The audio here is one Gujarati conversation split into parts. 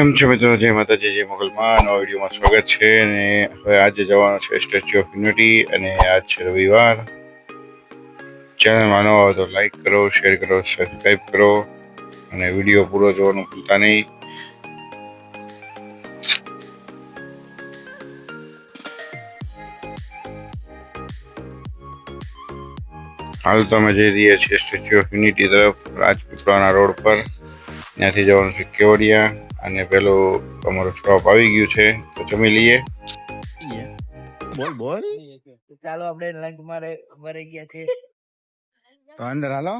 કેમ છો મિત્રો? જય માતાજી, જય મોગલમાં. નવા વિડીયોમાં સ્વાગત છે અને હવે આજે જવાનો છે સ્ટેચ્યુ ઓફ યુનિટી અને આજ છે રવિવાર. ચેનલમાં નવા હોય તો લાઈક કરો શેર કરો સબસ્ક્રાઈબ કરો અને વીડિયો પૂરો જોવાનું ભૂલતા નહીં. હાલ તો અમે જઈ રહ્યા છીએ સ્ટેચ્યુ ઓફ યુનિટી તરફ, રાજપીપળાના રોડ પર. ત્યાંથી જવાનું છે કેવડિયા. અને પેલું અમારું સ્ટોપ આવી ગયું છે તો જમી લઈએ. બોલ બોલ. ચાલો આપણે લંચ મારે મરી ગયા છે. તો અંદર હાલો.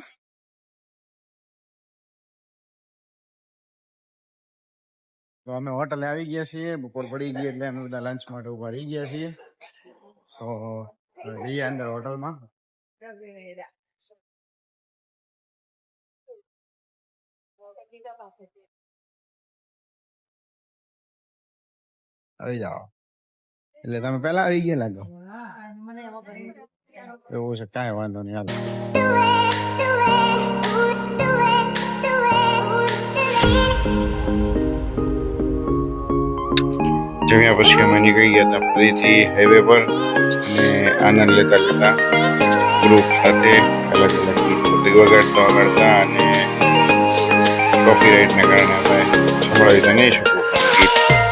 તો અમે હોટલે આવી ગયા છીએ બપોર પડી ગઈ એટલે અમે બધા લંચ માટે ઊભા રહી ગયા છીએ. તો જઈએ અંદર હોટલમાં. આવી જાઓ એટલે તમે પહેલા આવી ગયા લાગો એવું છે કાંઈ વાંધો નહીં હાલો જમ્યા પછી અમે નીકળી ગયા હતા ફરીથી હાઈવે પર અને આનંદ લેતા લેતા ગ્રુપ સાથે અલગ અલગ ગીત વગાડતા વગાડતા અને કોપીરાઇટને કારણે અમે સંભળાવી નહીં શકું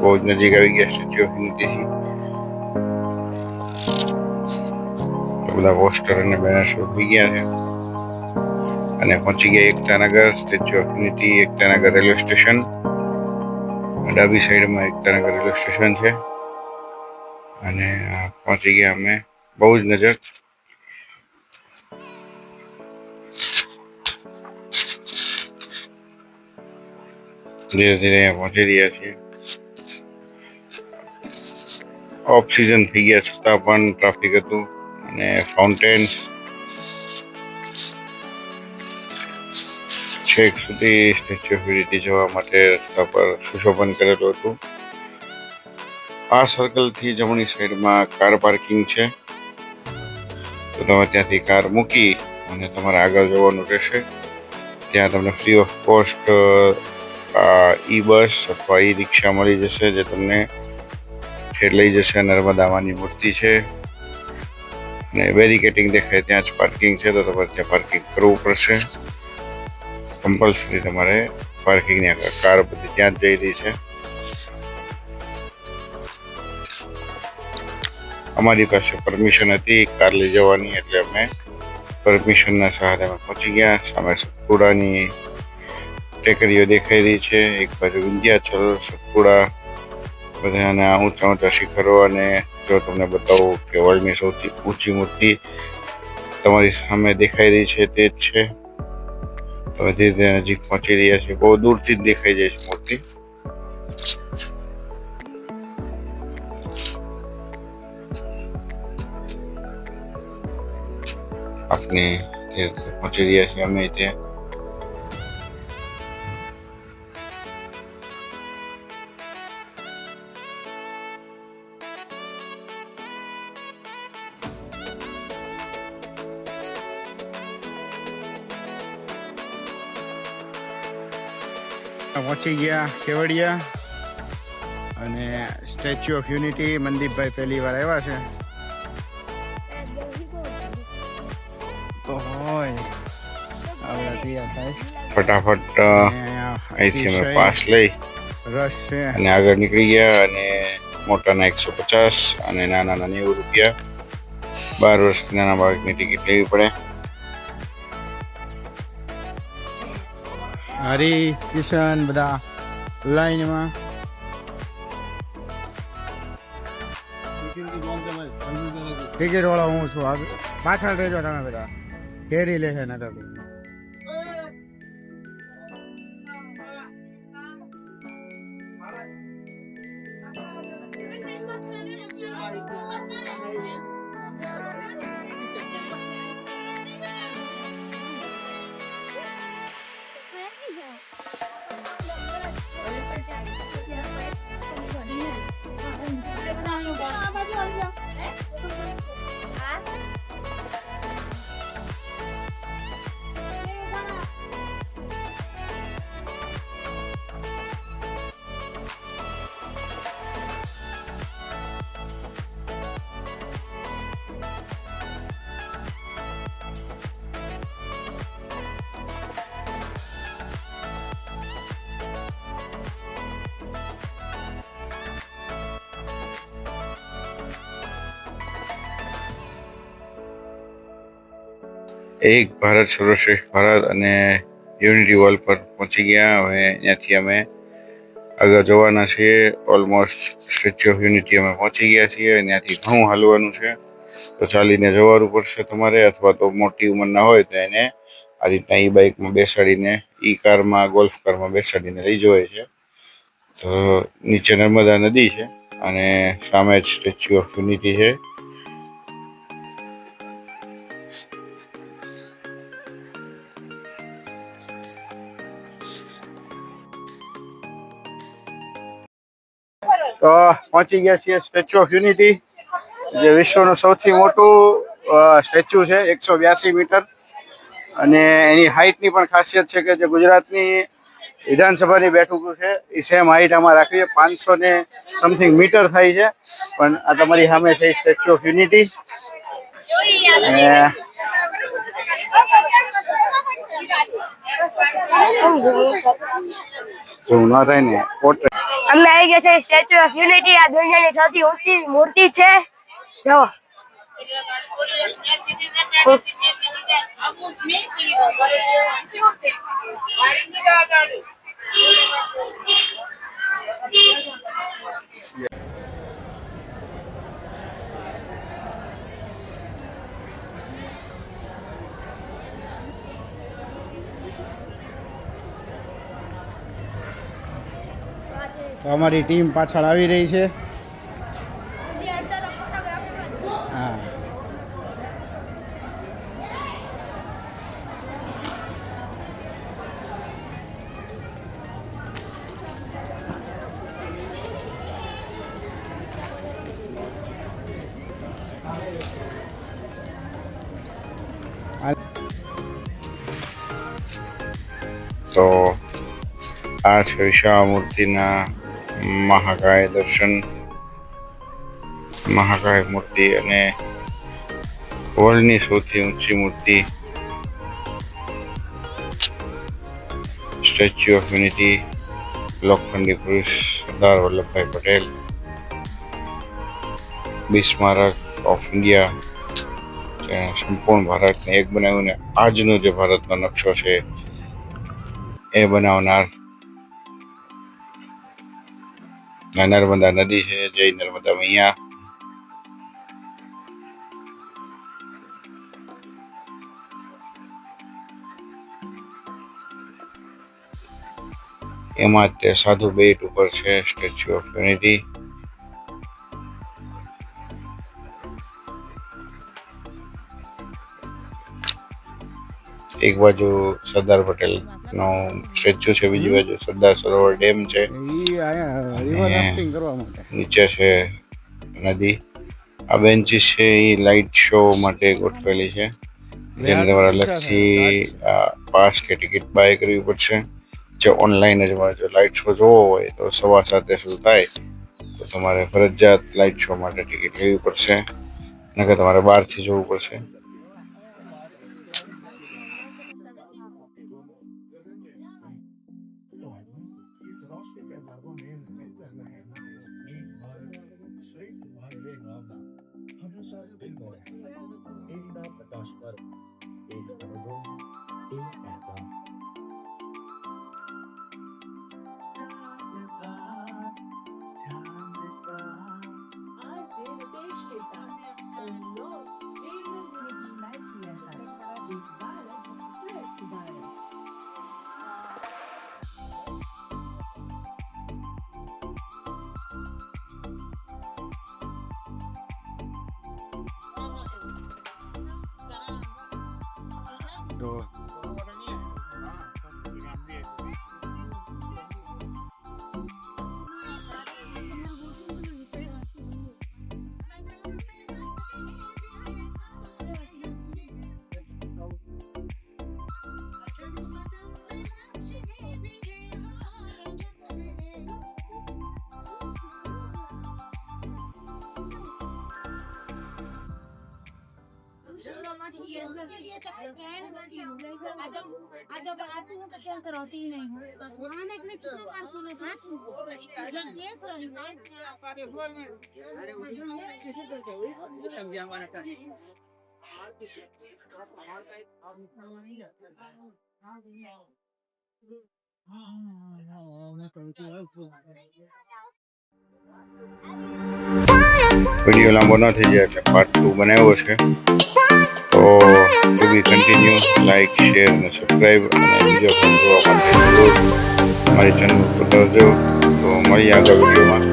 બહુ જ નજીક આવી ગયા સ્ટેચ્યુ ઓફ યુનિટીથી બધા પોસ્ટર અને બેનર્સ ઊભી ગયા છે. અને પહોંચી ગયા Ektanagar statue of unity Ektanagar railway station. ડાબી સાઈડમાં એકતાનગર રેલવે સ્ટેશન છે. અને પહોંચી ગયા અમે બહુ જ નજર. ધીરે ધીરે અહીંયા પહોંચી રહ્યા છીએ. ઓફ સિઝન થઈ ગયા છતાં પણ ટ્રાફિક હતું અને ફાઉન્ટેન છેક સુધી સ્ટેચ્યુ ઓફ યુનિટી જવા માટે રસ્તા પર સુશોભન કરેલું હતું. આ સર્કલથી જમણી સાઈડમાં કાર પાર્કિંગ છે. તો તમે ત્યાંથી કાર મૂકી અને તમારે આગળ જવાનું રહેશે. ત્યાં તમને free of cost e bus અથવા ઈ રિક્ષા મળી જશે જે તમને ઠેર લઈ જશે નર્મદાવાની મૂર્તિ છે. અને બેરિકેટિંગ દેખાય ત્યાં જ પાર્કિંગ છે, તો તમારે ત્યાં પાર્કિંગ કરવું પડશે. કમ્પલસરી તમારે પાર્કિંગની આગળ કાર બધી ત્યાં જ જઈ રહી છે. અમારી પાસે પરમિશન હતી કાર લઈ જવાની, એટલે અમે પરમિશનના સહારે અમે પહોંચી ગયા. સામે સતપુડાની ટેકરીઓ દેખાઈ રહી છે. એક બાજુ વિંધ્યાચલ, સતપુડા બધાના ઊંચા ઊંચા શિખરો અને જો તમને બતાવું કે વર્લ્ડની સૌથી ઊંચી મૂર્તિ તમારી સામે દેખાઈ રહી છે તે જ છે. તમે ધીરે ધીરે નજીક પહોંચી રહ્યા છે. બહુ દૂરથી જ દેખાઈ જાય છે મૂર્તિ. આપણે પહોંચી રહ્યા છીએ અમે ત્યાં. પહોંચી ગયા કેવડિયા. અને સ્ટેચ્યુ ઓફ યુનિટી મનદીપભાઈ પહેલી વાર આવ્યા છે. તો હોય. ફટાફટ અહીંથી અમે પાસ લઈ. રસ છે. અને આગળ નીકળી ગયા અને મોટાના એકસો પચાસ અને નાના નેવું રૂપિયા. બાર વર્ષથી નાના બાળકની ટિકિટ લેવી પડે. હરી, કિશન, બધા લાઈનમાં. ટિકિટ વાળો હું છું. આગળ પાછળ રહેજો તમે બધા. ઘેરી લેશે ને તો એક ભારત સર્વશ્રેષ્ઠ ભારત અને યુનિટી વોલ પર પહોંચી ગયા. હવે ત્યાંથી અમે આગળ જવાના છીએ. ઓલમોસ્ટ સ્ટેચ્યુ ઓફ યુનિટી અમે પહોંચી ગયા છીએ ત્યાંથી ઘણું હાલવાનું છે. તો ચાલીને જવાનું પડશે તમારે અથવા તો મોટી ઉંમરના હોય તો એને આ રીતના ઈ બાઇકમાં બેસાડીને, ઈ કારમાં, ગોલ્ફ કારમાં બેસાડીને લઈ જવાય છે. તો નીચે નર્મદા નદી છે અને સામે જ સ્ટેચ્યુ ઓફ યુનિટી છે. તો પહોંચી ગયા છીએ સ્ટેચ્યુ ઓફ યુનિટી જે વિશ્વનું સૌથી મોટું સ્ટેચ્યુ છે એકસો બ્યાસી મીટર. અને એની હાઇટની પણ ખાસિયત છે કે જે ગુજરાતની વિધાનસભાની બેઠક છે એ સેમ હાઇટ આમાં રાખીએ છે પાંચસો ને સમથિંગ મીટર થાય છે. પણ આ તમારી સામે છે સ્ટેચ્યુ ઓફ યુનિટી. અને એવું ના થાય ને પોર્ટ્રેટ અમે આવી ગયા છે સ્ટેચ્યુ ઓફ યુનિટી આ દુનિયાની સૌથી ઊંચી મૂર્તિ છે. જો. તો અમારી ટીમ પાછળ આવી રહી છે. હા. તો આ છે વિશાળ મૂર્તિના મહાકાય દર્શન, મહાકાય મૂર્તિ અને વર્લ્ડની સૌથી ઊંચી મૂર્તિ, સ્ટેચ્યુ ઓફ યુનિટી લોખંડી પુરુષ Sardar Vallabhbhai Patel Bismarck of India સંપૂર્ણ ભારતને એક બનાવ્યું ને આજનો જે ભારતનો નકશો છે, એ બનાવનાર આ નર્મદા નદી છે, જય નર્મદા મૈયા. એમાં તે સાધુ બેટ ઉપર છે સ્ટેચ્યુ ઓફ યુનિટી એક બાજુ સરદાર પટેલ નો સ્ટેચ્યુ છે બીજી બાજુ સરદાર સરોવર ડેમ છે. નીચે છે નદી. આ બેન્ચીસ છે એ લાઇટ શો માટે ગોઠવેલી છે. જેને તમારે અલગથી પાસ કે ટિકિટ બાય કરવી પડશે. જે ઓનલાઈન જ મળે જો લાઇટ શો જોવો હોય તો સવા સાતે શું થાય તો તમારે ફરજિયાત લાઇટ શો માટે ટિકિટ લેવી પડશે. નકર તમારે બહારથી જોવું પડશે. Her babamın mezarı İlk sürekli var ve malda Hamza Lord Oh, no, I'm not going to do that. Video લાંબો ન થઈ જાય એટલે પાર્ટ ટુ બનાવ્યો છે. તો to be continue like share અને સબસ્ક્રાઈબ અને બીજો જોવા માટે મારી ચેનલ પર કરજો તો મળીએ આગળ વિડીયોમાં.